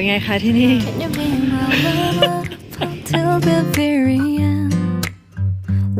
เป็นไงคะที่นี่ Can you be my lover until the very end?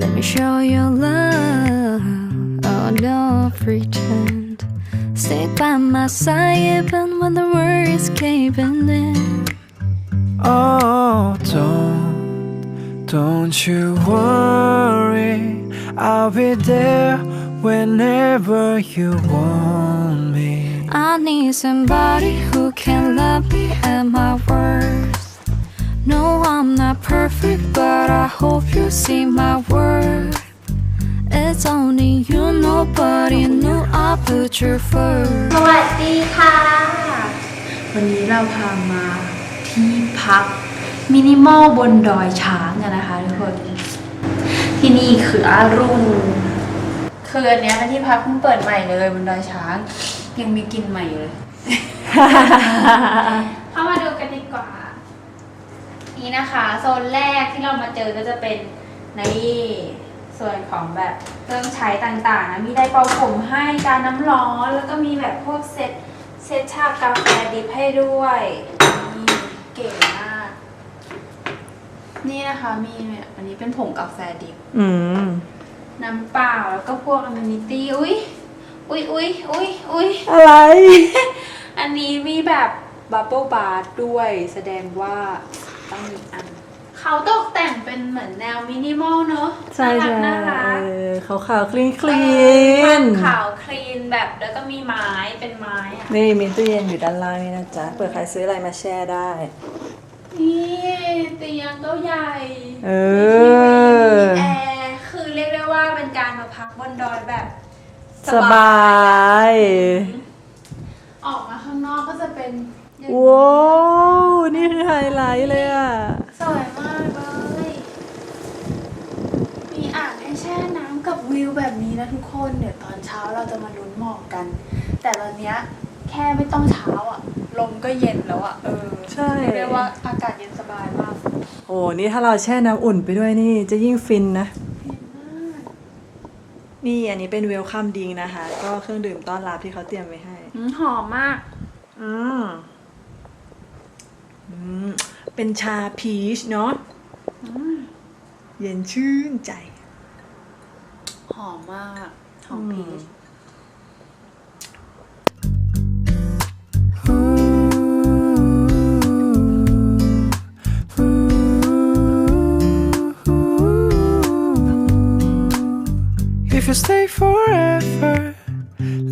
Let me show you love. Oh, don't pretend. Stay by my side even when the world is caving in. Oh, don't, don't you worry. I'll be there whenever you want me. I need somebody who can love me at my worst. No, I'm not perfect, but I hope you see my worth. It's only you, nobody knew I put you first. สวัสดีค่ะ วันนี้เราพามาที่พักมินิมอลบนดอยช้างกันนะคะทุกคน ที่นี่คืออารุ่งคืออันเนี้ยเป็นที่พักเพิ่งเปิดใหม่เลยบนดอยช้าง ยังมีกลินใหม่อยู่เลย เข้ามาดูกันดีกว่า นี่นะคะ โซนแรกที่เรามาเจอก็จะเป็นในส่วนของแบบเครื่องใช้ต่างๆนะมีไดร์เป่าผมให้การน้ำร้อนแล้วก็มีแบบพวกเซตเซตชากาแฟดิบให้ด้วยนี่เก๋มาก นี่นะคะมีเนี่ยอันนี้เป็นผงกาแฟดิบ อืม น้ำเปล่าแล้วก็พวกอ m ม n i ตี้อุ้ย อุ้ยอุ้ยอุ้ยอุ้ยอะไร อันนี้มีแบบบับเบิลบาร์ด้วยแสดงว่าต้องมีอัน เขาตกแต่งเป็นเหมือนแนวมินิมอลเนอะใช่น่ารัใช่กน่ารักเออขาวขาวคลีนคลีเออนขาวคลีนแบบแล้วก็มีไม้เป็นไม้อะนี่มีตู้เย็นอยู่ด้านล่างนี่นะจ๊ะเปิดใครซื้ออะไรมาแช่ได้นี่เตียงก็ใหญ่ เออมีแอร์คือเรียกได้ว่าเป็นการมาพักบนดอยแบบ สบาย ออกมาข้างนอกก็จะเป็นอย่างนี้ว้าวนี่คือไฮไลท์เลยอะ สวยมากเลย มีอ่างให้แช่น้ำกับวิวแบบนี้นะทุกคน เดี๋ยวตอนเช้าเราจะมาลุ้นหมอกกัน แต่ตอนเนี้ยแค่ไม่ต้องเช้าอะ ลมก็เย็นแล้วอะ เออใช่ เรียกได้ว่าอากาศเย็นสบายมาก โอ้นี่ถ้าเราแช่น้ำอุ่นไปด้วยนี่จะยิ่งฟินนะ นี่อันนี้เป็นเวลคัมดิงนะคะ ก็เครื่องดื่มต้อนรับที่เขาเตรียมไว้ให้ อืมหอมมาก อืมอืมเป็นชาพีชเนาะเย็นชื่นใจ หอมมาก หอมพีช forever,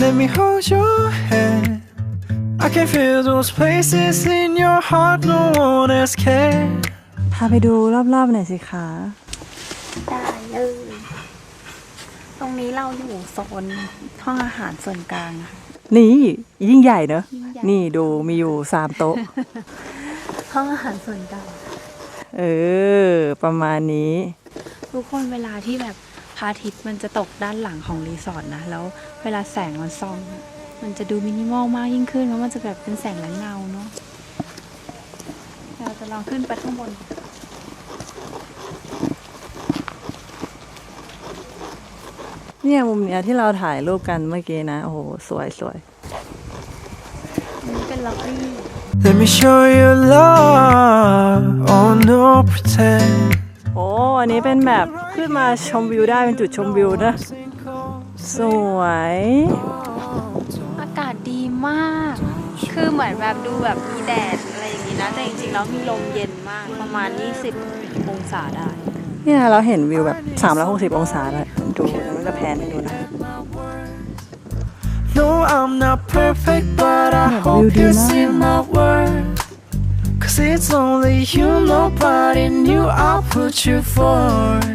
let me hold your hand. I can feel those places in your heart no one else can. พาไปดูรอบๆหน่อยสิคะได้เลย ตรงนี้เราอยู่โซนห้องอาหารส่วนกลางนะคะนี่ยิ่งใหญ่เนอะ ยิ่งใหญ่ นี่ดูมีอยู่สามโต๊ะ ห้องอาหารส่วนกลาง เออ ประมาณนี้ ทุกคนเวลาที่แบบ พระอาทิตย์มันจะตกด้านหลังของรีสอร์ทนะ แล้วเวลาแสงมันส่อง มันจะดูมินิมอลมากยิ่งขึ้นเพราะมันจะแบบเป็นแสงและเงาเนาะเราจะลองขึ้นไปข้างบนเนี่ยมุมเนี้ยที่เราถ่ายรูปกันเมื่อกี้นะ โอ้โห สวยสวยนี่เป็นล็อบบี้ Let me show you love. Oh, no pretend. โอ้อันนี้เป็นแบบ ขึ้นมาชมวิวได้เป็นจุดชมวิวนะ สวย อากาศดีมาก คือเหมือนแบบดูแบบมีแดดอะไรอย่างนี้นะ แต่จริงๆแล้วมีลมเย็นมากประมาณ 20 องศาได้ เนี่ยเราเห็นวิวแบบ 360 องศาเลยดูเดี๋ยวมันจะแพนให้ดูนะ No, I'm not perfect, but I Yeah, hope you you do see now. my worth. Cause it's only you, nobody knew I put you first.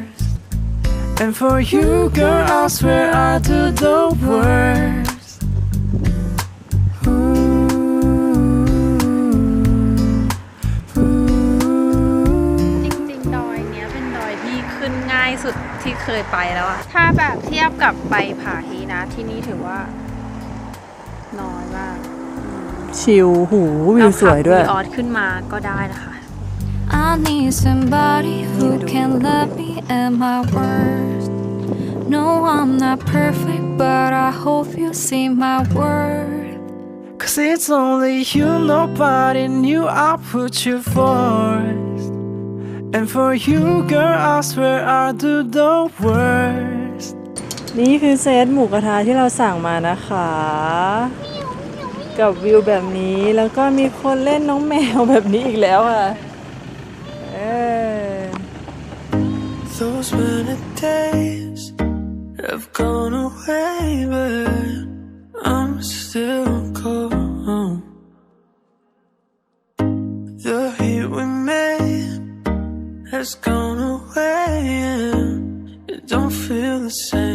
And for you, girl, I swear I do the worst. Ooh, ooh. จริงๆดอยเนี้ยเป็นดอยที่ขึ้นง่ายสุดที่เคยไปแล้วอะถ้าแบบเทียบกับไปผาฮีนะ ที่นี่ถือว่า น้อยมาก ชิลหูวิวสวยด้วยเราขับ V-Odd ขึ้นมาก็ได้นะคะ I need somebody who can love me at my worst. No, I'm not perfect, but I hope you see my worth. Cause it's only you, nobody knew I put you first. And for you, girl, I swear I do the worst. นี่คือเซตหมูกระทะที่เราสั่งมานะคะ กับวิวแบบนี้แล้วก็มีคนเล่นน้องแมวแบบนี้อีกแล้วอะ Those the days have gone away, but I'm still cold. The heat we made has gone away, and it don't feel the same.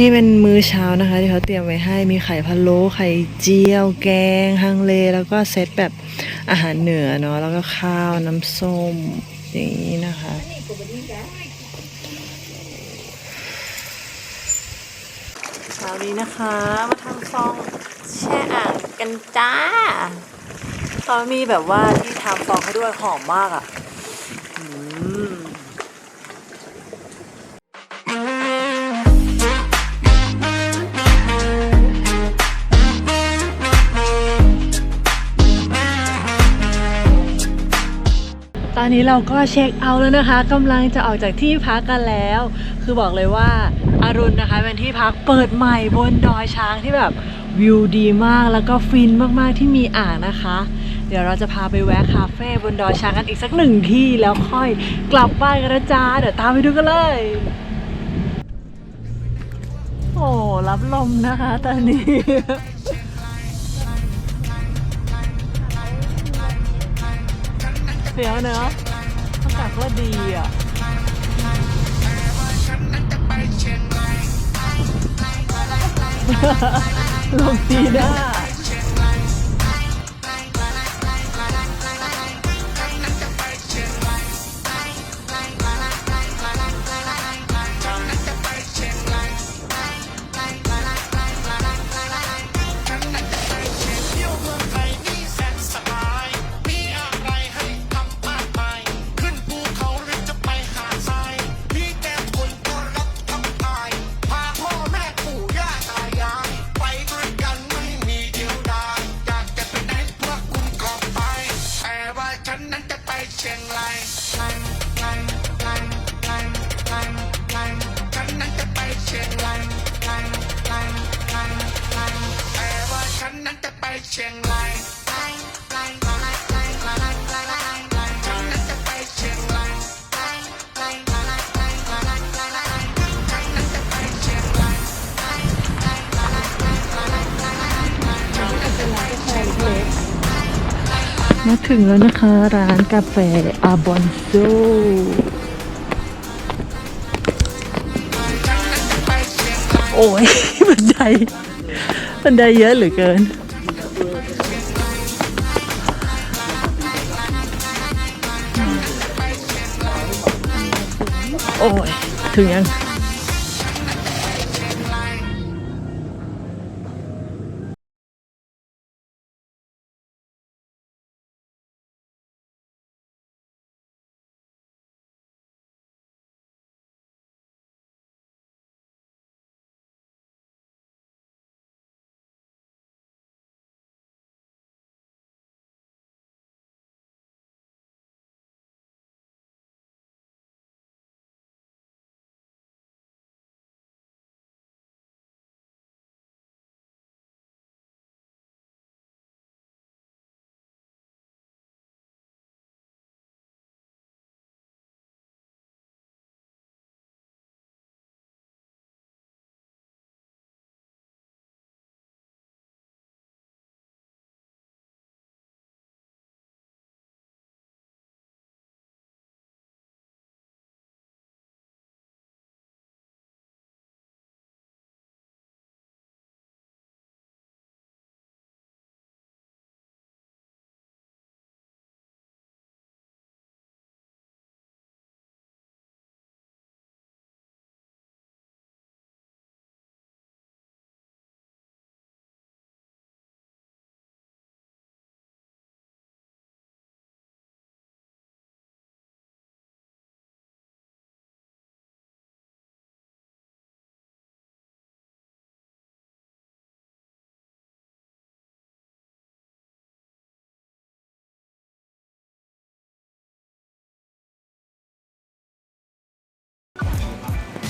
นี่เป็นมื้อเช้านะคะ ที่เขาเตรียมไว้ให้มีไข่พะโล้ไข่เจียว แกงฮังเล แล้วก็เซตแบบอาหารเหนือเนาะแล้วก็ข้าวน้ำส้มอย่างนี้นะคะเช้านี้นะคะ มาทำฟองแช่อ่างกันจ้า ขามีแบบว่าที่ทำฟองให้ด้วยหอมมากอะตอนนี้เราก็เช็คเอาท์แล้วนะคะกำลังจะออกจากที่พักกันแล้ว คือบอกเลยว่าอารุณนะคะเป็นที่พักเปิดใหม่บนดอยช้างที่แบบวิวดีมากแล้วก็ฟินมากๆที่มีอ่างนะคะ เดี๋ยวเราจะพาไปแวะคาเฟ่บนดอยช้างกันอีกสักหนึ่งที่แล้วค่อยกลับบ้านกันนะจ๊ะเดี๋ยวตามไปดูกันเลย โอ้รับลมนะคะตอนนี้เสียวเนอะอากาศก็ดีอะลมดีนะ งตีหน้ามาถึงแล้วนะคะ ร้านกาแฟอาบอนโซโอ้ยบันไดบันไดเยอะเหลือเกิน อ้ย ถึงยัง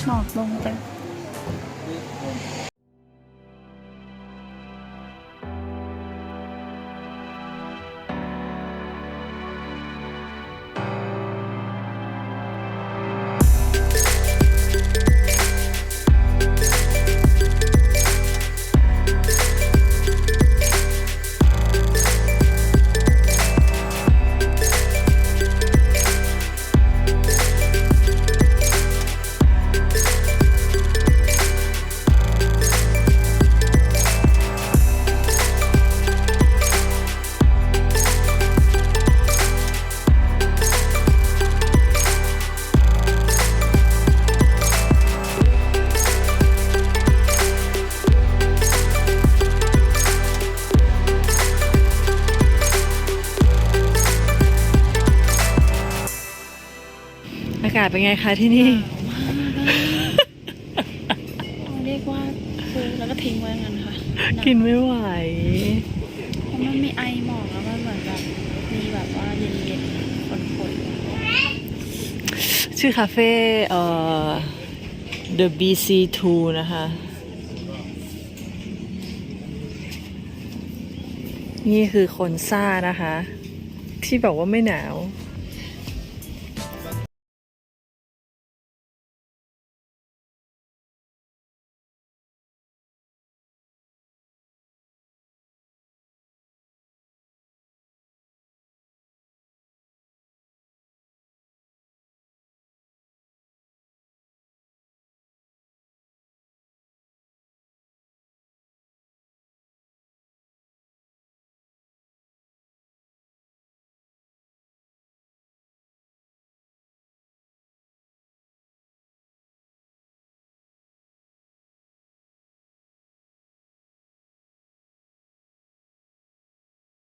หมอ กลงเต็มอากาศเป็นไงคะที่นี่ เรียกว่าคือแล้วก็ทิ้งไว้งั้นค่ะกินไม่ไหว เพราะมันมีไอหมอกแล้วมันเหมือนแบบมีแบบว่าเย็นๆฝนชื่อคาเฟ่เอ่อ The BC2 นะคะ นี่คือคนซ่านะคะ ที่บอกว่าไม่หนาวๆ